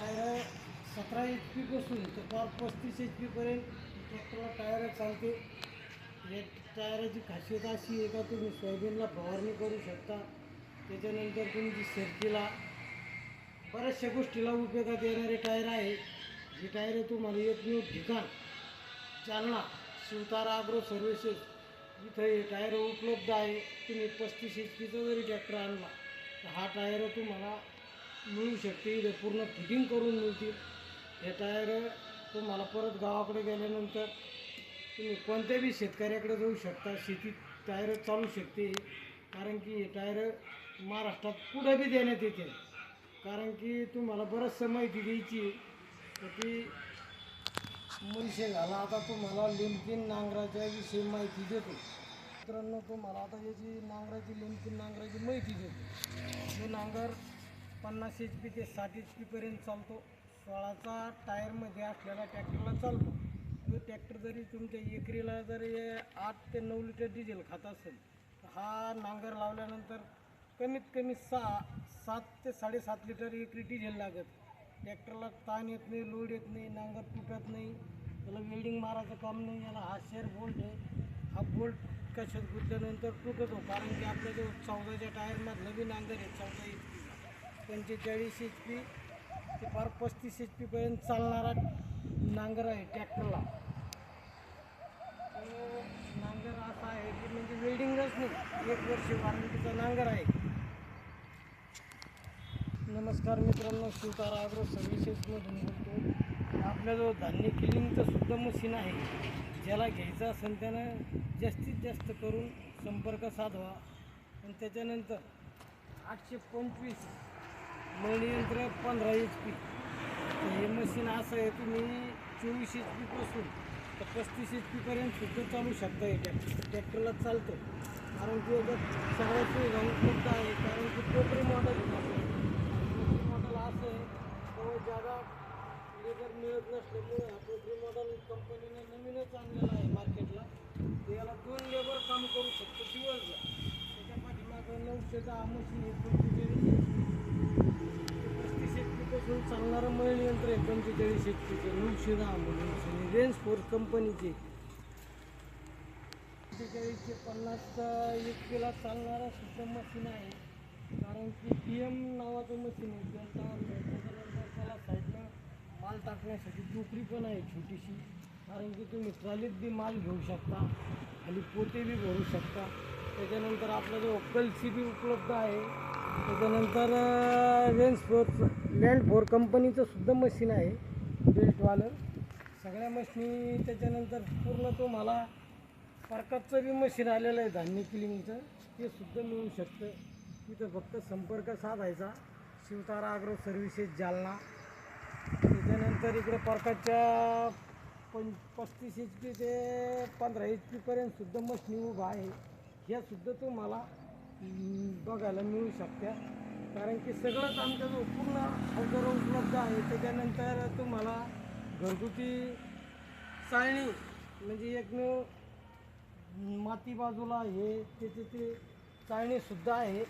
Tyre सतरा H पीपासून तर पार पस्तीस एच पीपर्यंत ट्रॅक्टरला टायर चालते. या टायराची खासियत अशी आहे का तुम्ही सोयाबीनला फवारणी करू शकता. त्याच्यानंतर तुमची शेतीला बऱ्याचशा गोष्टीला उपयोगात येणारे टायर आहे. ही टायर तुम्हाला एकमेव ठिकाण चालना शिवतारा आग्रो सर्व्हिसेस इथं हे टायर उपलब्ध आहे. तुम्ही पस्तीस एच पीचा जरी ट्रॅक्टर आणला तर हा टायर तुम्हाला मिळू शकते ते पूर्ण फिटिंग करून मिळतील. हे टायर तुम्हाला परत गावाकडे गेल्यानंतर तुम्ही कोणत्याही शेतकऱ्याकडे जाऊ शकता. शेतीत टायर चालू शकते. कारण की हे टायर महाराष्ट्रात कुठं बी देण्यात येते. कारण की तुम्हाला बरंचसं माहिती द्यायची तर ती मनुष्य झाला आता तुम्हाला लिमकिन नांगराच्या विषयी माहिती देतो. मित्रांनो तुम्हाला आता याची नांगराची लिमकिन नांगराची माहिती देतो. हे नांगर पन्नास एच पी ते साठ एच पीपर्यंत चालतो. सोळाचा टायरमध्ये असलेला ट्रॅक्टरला चालतो. तो ट्रॅक्टर जरी तुमच्या एकरीला जरी आठ ते नऊ लिटर डिझेल खात असेल तर हा नांगर लावल्यानंतर कमीत कमी सहा सात ते साडेसात लिटर एकरी डिझेल लागत. ट्रॅक्टरला ताण येत नाही लोड येत नाही नांगर तुटत नाही. त्याला वेल्डिंग मारायचं काम नाही. याला हा शेअर बोल्ट आहे. हा बोल्ट कशात गुंतल्यानंतर तुटतो कारण की आपल्या जो चौदाच्या टायरमधलं बी नांगर आहे चौदा एच पंचेचाळीस एच पी ते फार पस्तीस एच पीपर्यंत चालणारा नांगर आहे ट्रॅक्टरला. नांगर असा आहे की म्हणजे वेल्डिंगच नाही. एक वर्ष वॉरंटीचा नांगर आहे. नमस्कार मित्रांनो शिवतारा ॲग्रो सर्व्हिसेसमधून बोलतो. आपल्याजवळ धान्य किलिंगचं सुद्धा मशीन आहे. ज्याला घ्यायचं असेल त्यानं जास्तीत जास्त करून संपर्क साधवा. आणि त्याच्यानंतर आठशे पंचवीस मळणीयंत्र पंधरा एच पी हे मशीन असं आहे तुम्ही चोवीस एच पीपासून तर पस्तीस एच पीपर्यंत सुद्धा चालू शकता हे ट्रॅक्टर ट्रॅक्टरला चालतं. कारण की याच्यात सगळ्या सुविधा उपलब्ध आहे कारण की टोपरी मॉडेल टोपरी मॉडेल असं आहे तो ज्यादा लेबर मिळत नसल्यामुळे हा टोपरी मॉडेल कंपनीने नवीनच आणलेला आहे मार्केटला ते याला दोन लेबर काम करू शकतो दिवसभर. त्याच्या पाठीमागं नऊशे दहा मशीन आहे पंचेचाळीस पस्तीस एच पीपासून चालणारं मळणी यंत्र आहे पंचेचाळीस एच नऊशे दहा मशीन रेंज फोर्स कंपनीचे पंचेचाळीसशे पन्नास एक केला चालणारा सुद्धा मशीन आहे. कारण की पी एम नावाचं मशीन आहे. त्याच्यानंतर त्याला साईडनं माल टाकण्यासाठी टोकरी पण आहे छोटीशी. कारण की तुम्ही ट्रॉलीत बी माल घेऊ शकता आणि पोते बी भरू शकता. त्याच्यानंतर आपल्याजवळ कलसी बी उपलब्ध आहे. त्याच्यानंतर रेंज फोर लँड फोर कंपनीचं सुद्धा मशीन आहे बेल्टवालं सगळ्या मशीनी त्याच्यानंतर पूर्ण तो मला प्रकारचं बी मशीन आलेलं आहे धान्य किलिंगचं ते सुद्धा मिळू शकतं. तिथं फक्त संपर्क साधायचा. Shivtara agro services Jalna. त्याच्यानंतर इकडे प्रकारच्या पं पस्तीस एच पी ते पंधरा एच पीपर्यंत सुद्धा उभा आहे. ह्यासुद्धा तो मला बघायला मिळू शकत्या. कारण की सगळंच आमच्याजवळ पूर्ण अवजार उपलब्ध आहे. त्याच्यानंतर तुम्हाला घरगुती चाळणी म्हणजे एकमेव माती बाजूला हे त्याचे ते चाळणीसुद्धा आहे.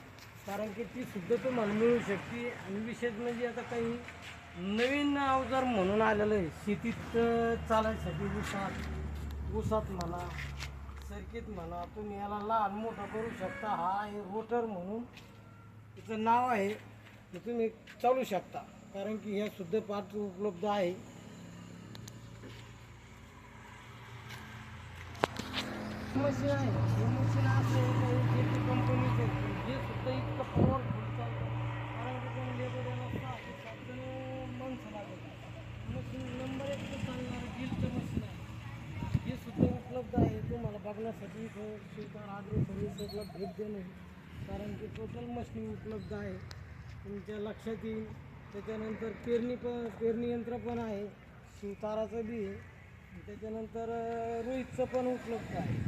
कारण की ती सुद्धा तुम्हाला मिळू शकते. आणि विशेष म्हणजे आता काही नवीन अवजार म्हणून आलेलं आहे. शेतीत चालायसाठी ऊसात ऊसात म्हणा सर्किट म्हणा तुम्ही याला लहान मोठं करू शकता. हा आहे रोटर म्हणून त्याचं नाव आहे. तुम्ही चालू शकता. कारण की ह्या शुद्ध पार्ट उपलब्ध आहे. मशीन आहे. हे मशीन असं आहे का जे कंपनीचं सुद्धा इतकं पॉवरफुल चालतं कारण की तुम्ही लेबर याला सहा ते सात जण माणसं लागत मशीन नंबर एक चालणारं गिलचं मशीन आहे हे सुद्धा उपलब्ध आहे तुम्हाला बघण्यासाठी इथं शिवकार आग्रो सर्व्हिसेसला भेट देणे कारण की टोटल मशीन उपलब्ध आहे. तुमच्या लक्षात येईल. त्याच्यानंतर पेरणी पण पेरणी यंत्र पण आहे. शिवताराचं बी आहे. त्याच्यानंतर रोहितचं पण उपलब्ध आहे.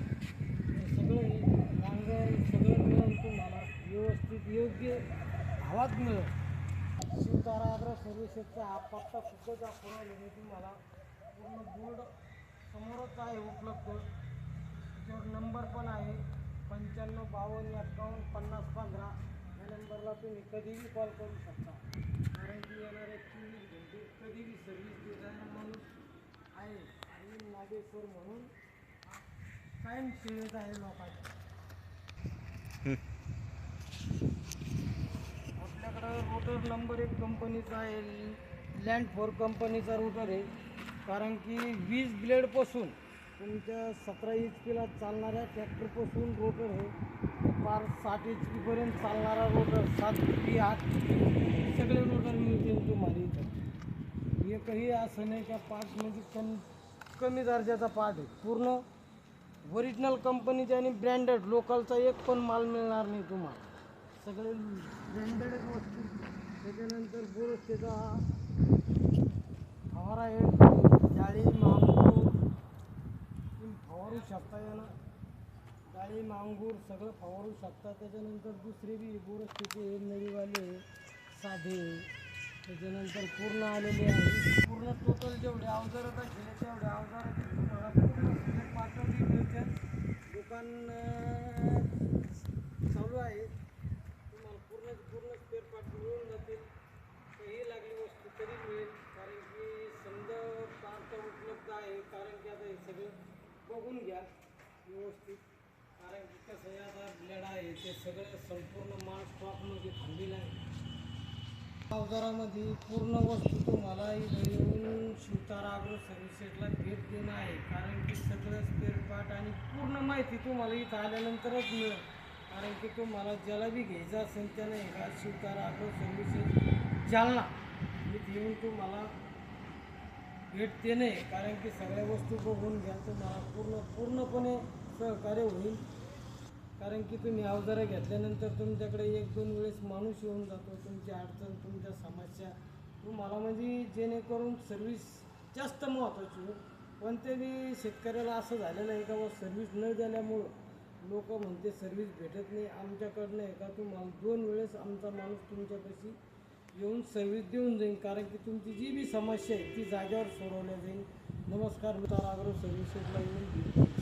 सगळं हे नांगर सगळं मिळेल तुम्हाला. व्यवस्थित योग्य भावात मिळेल. शिवतारा आग्रा सर्व्हिसेसचा हा पत्ता सुद्धा दाखवला तुम्हाला पूर्ण बोर्ड समोरच आहे उपलब्ध त्याच्यावर नंबर पण आहे. पंच्याण्णव बावन्न एकावन्न पन्नास पंधरा. या नंबरला तुम्ही कधीही कॉल करू शकता. कारण की येणाऱ्या चोवीस घंटे कधीही सर्व्हिस देणारा माणूस. आहे. आणि नागेश्वर म्हणून कायम शिळत आहे लोकांच्या आपल्याकडं रोटर नंबर एक कंपनीचा आहे. लँड फोर कंपनीचा रोटर आहे. कारण की वीस ब्लेडपासून तुमच्या सतरा एच पीला चालणाऱ्या ट्रॅक्टरपासून रोटर आहे फार साठ एच पीपर्यंत चालणारा रोटर सात पी आठ सगळे रोटर मिळतील तुम्हाला इथं. एकही असं नाही का पार्ट म्हणजे कमी कमी दर्जाचा पार्ट आहे. पूर्ण ओरिजिनल कंपनीचे आणि ब्रँडेड लोकलचा एक पण माल मिळणार नाही तुम्हाला. सगळे ब्रँडेडच वस्तू. त्याच्यानंतर बोरस्तेचा फवारा आहे जाळी माल तुम्ही फवारू शकता यानं डाळी मांगूर सगळं फवारू शकता. त्याच्यानंतर दुसरी बी बोरस्तेचे नळीवाले साधे त्याच्यानंतर पूर्ण आलेले आहे. पूर्ण टोटल जेवढे अवजारं केले तेवढे अवजाराचे तुम्हाला पूर्ण पाठवली मिळतात दुकान चालू आहे तुम्हाला पूर्ण पूर्ण स्पेअर पार्ट मिळून जातील काही लागली वस्तू तरी मिळेल कारण की समजा पार्ट उपलब्ध आहे कारण की आता हे सगळं बघून घ्या व्यवस्थित. कारण की कसं आहे आता ब्लेड आहे ते सगळं संपूर्ण माल स्टॉकमध्ये थांबलेलं आहे. अवजारामध्ये पूर्ण वस्तू तुम्हाला इथं येऊन शिवतारा अग्रो सर्व्हिसेसला भेट देणं आहे. कारण की सगळं स्पेअर पार्ट आणि पूर्ण माहिती तुम्हाला इथं आल्यानंतरच मिळेल. कारण की तुम्हाला ज्याला बी घ्यायचं असेल त्यानं एका का शिवतारा अग्रो सर्व्हिसेस जालना इथे येऊन तुम्हाला भेट देणे कारण की सगळ्या वस्तू बघून घ्या तुम्हाला पूर्ण पूर्णपणे सहकार्य होईल. कारण की तुम्ही अवजारं घेतल्यानंतर तुमच्याकडे एक दोन वेळेस माणूस येऊन जातो. तुमची अडचण तुमच्या समस्या. तुम्हाला म्हणजे जेणेकरून सर्व्हिस जास्त महत्त्वाची पण तरी शेतकऱ्याला असं झालेलं आहे का व सर्व्हिस न दिल्यामुळं लोक म्हणते सर्व्हिस भेटत नाही. आमच्याकडनं आहे का तुम्हाला दोन वेळेस आमचा माणूस तुमच्यापाशी येऊन सर्व्हिस देऊन जाईल. कारण की तुमची जी बी समस्या आहे ती जागेवर सोडवल्या जाईल. नमस्कार मी तारा अग्रो सर्व्हिसेसला येऊन